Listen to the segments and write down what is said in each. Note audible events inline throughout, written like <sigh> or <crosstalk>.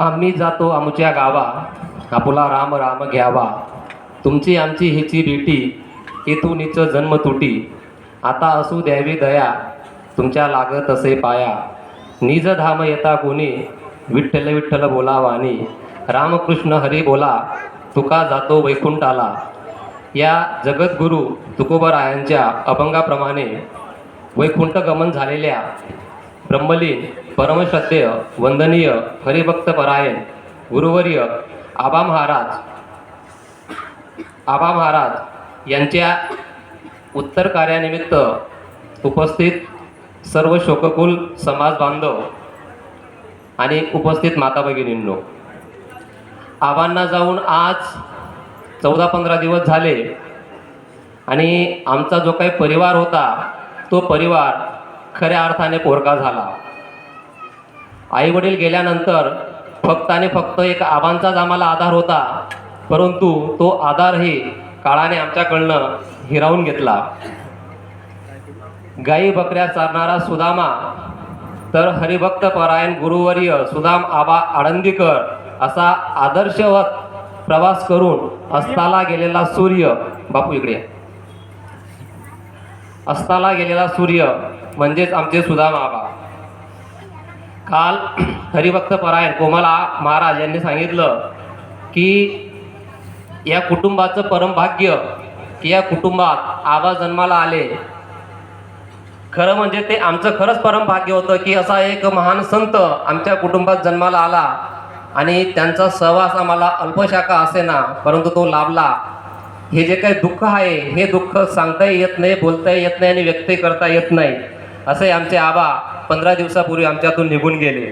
आम्ही जातो आमच्या गावा. आपुला राम राम घ्यावा. तुमची आमची हिची भेटी येथूनच जन्म तुटी आता असू द्यावी दया तुमच्या लागत असे पाया. निज धाम येता कोणी विठ्ठल विठ्ठल बोला वाणी. रामकृष्ण हरी बोला तुका जातो वैकुंठाला. या जगद्गुरू तुकोबरायांच्या अभंगाप्रमाणे वैकुंठ गमन झालेल्या ब्रह्मलीन परमश्रद्धेय वंदनीय हरिभक्त परायण गुरुवर्य आबा महाराज. आबा महाराज यांच्या उत्तर कार्यानिमित्त उपस्थित सर्व शोककुल समाज बांधव आणि उपस्थित माता भगिनींनो आबांना जाऊन आज चौदा पंधरा दिवस झाले आणि आमचा जो काही परिवार होता तो परिवार खऱ्या अर्थाने पोरका झाला. आई वडील गेल्यानंतर फक्त आणि फक्त एक आबांचाच आम्हाला आधार होता परंतु तो आधारही काळाने आमच्याकडनं हिरावून घेतला. गाई बकऱ्या चारणारा सुदामा तर हरिभक्त परायण गुरुवर्य सुदाम आबा आळंदीकर असा आदर्शवत प्रवास करून अस्ताला गेलेला सूर्य. बापू इकडे अस्ताला गेलेला सूर्य म्हणजेच आमचे सुदाम आबा काल <clears throat> हरिभक्त परायण कोमला महाराज यांनी सांगितलं की या कुटुंबाचं परमभाग्य की या कुटुंबात आबा जन्माला आले. खरं म्हणजे ते आमचं खरंच परमभाग्य होतं की असा एक महान संत आमच्या कुटुंबात जन्माला आला आणि त्यांचा सहवास आम्हाला अल्पशाखा असेना परंतु तो लाभला. हे जे काही दुःख आहे हे दुःख सांगताही येत नाही बोलताही येत नाही आणि व्यक्तही करता येत नाही. असे आमचे आबा पंधरा दिवसापूर्वी आमच्यातून निघून गेले.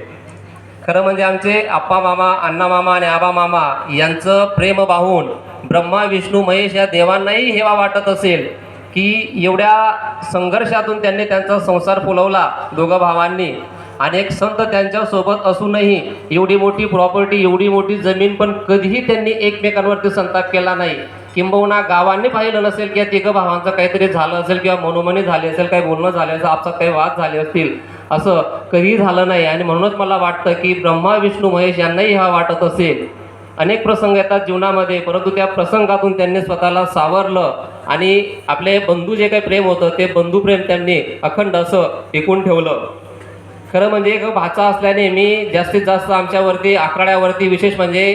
खरं म्हणजे आमचे आप्पा मामा अण्णा मामा आणि आबा मामा यांचं प्रेम पाहून ब्रह्मा विष्णू महेश या देवांनाही हेवा वाटत असेल की एवढ्या संघर्षातून त्यांनी त्यांचा संसार फुलवला दोघं भावांनी. आणि एक संत त्यांच्यासोबत असूनही एवढी मोठी प्रॉपर्टी एवढी मोठी जमीन पण कधीही त्यांनी एकमेकांवरती संताप केला नाही. किंबहुना गावांनी पाहिलं नसेल की तिघं भावांचं काहीतरी झालं असेल किंवा मनोमनी झाले असेल काही बोलणं झालं असेल आपसात काही वाद झाले असतील असं कधीही झालं नाही. आणि म्हणूनच मला वाटतं की ब्रह्मा विष्णू महेश यांनाही हा वाटत असेल. अनेक प्रसंग येतात जीवनामध्ये परंतु त्या प्रसंगातून त्यांनी स्वतःला सावरलं आणि आपले बंधू जे काही प्रेम होतं ते बंधुप्रेम त्यांनी अखंड असं टिकून ठेवलं. खरं म्हणजे एक भाचा असल्याने मी जास्तीत जास्त आमच्यावरती आखाड्यावरती विशेष म्हणजे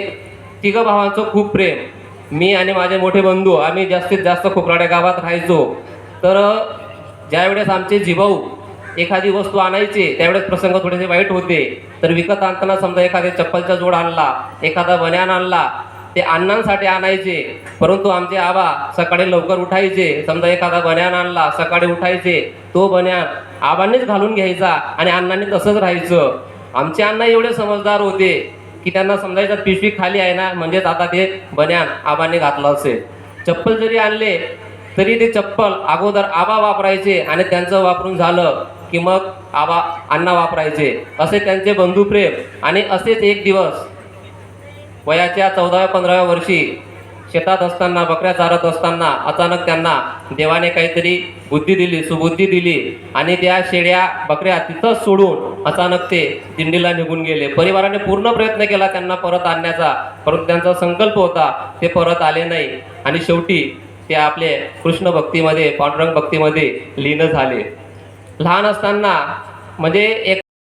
तिघं भावांचं खूप प्रेम. मी आणि माझे मोठे बंधू आम्ही जास्तीत जास्त खोकराड्या गावात राहायचो. तर ज्यावेळेस आमचे जिभाऊ एखादी वस्तू आणायची त्यावेळेस प्रसंग थोडेसे वाईट होते. तर विकत आणताना समजा एखाद्या चप्पलचा जोड आणला एखादा बन्यान आणला ते अण्णांसाठी आणायचे. परंतु आमचे आबा सकाळी लवकर उठायचे. समजा एखादा बन्यान आणला सकाळी उठायचे तो बन्यान आबांनीच घालून घ्यायचा आणि अण्णांनी तसंच राहायचं. आमचे अण्णा एवढे समजदार होते. की त्यांना समजायचं? पिशवी खाली आहे ना म्हणजेच आता ते बन्यान आबाने घातलं असेल. चप्पल जरी आणले तरी ते चप्पल अगोदर आबा वापरायचे आणि त्यांचं वापरून झालं की मग आबा अण्णा वापरायचे. असे त्यांचे बंधुप्रेम. आणि असेच एक दिवस वयाच्या चौदाव्या पंधराव्या वर्षी शेतात असताना बकऱ्या चारत असताना अचानक त्यांना देवाने काहीतरी बुद्धी दिली सुबुद्धी दिली आणि त्या शेळ्या बकऱ्या तिथंच सोडून अचानक ते दिंडीला निघून गेले. परिवाराने पूर्ण प्रयत्न केला त्यांना परत आणण्याचा. परंतु त्यांचा संकल्प होता ते परत आले नाही. आणि शेवटी ते आपले कृष्ण भक्तीमध्ये पांडुरंग भक्तीमध्ये लीन झाले. लहान असताना म्हणजे एक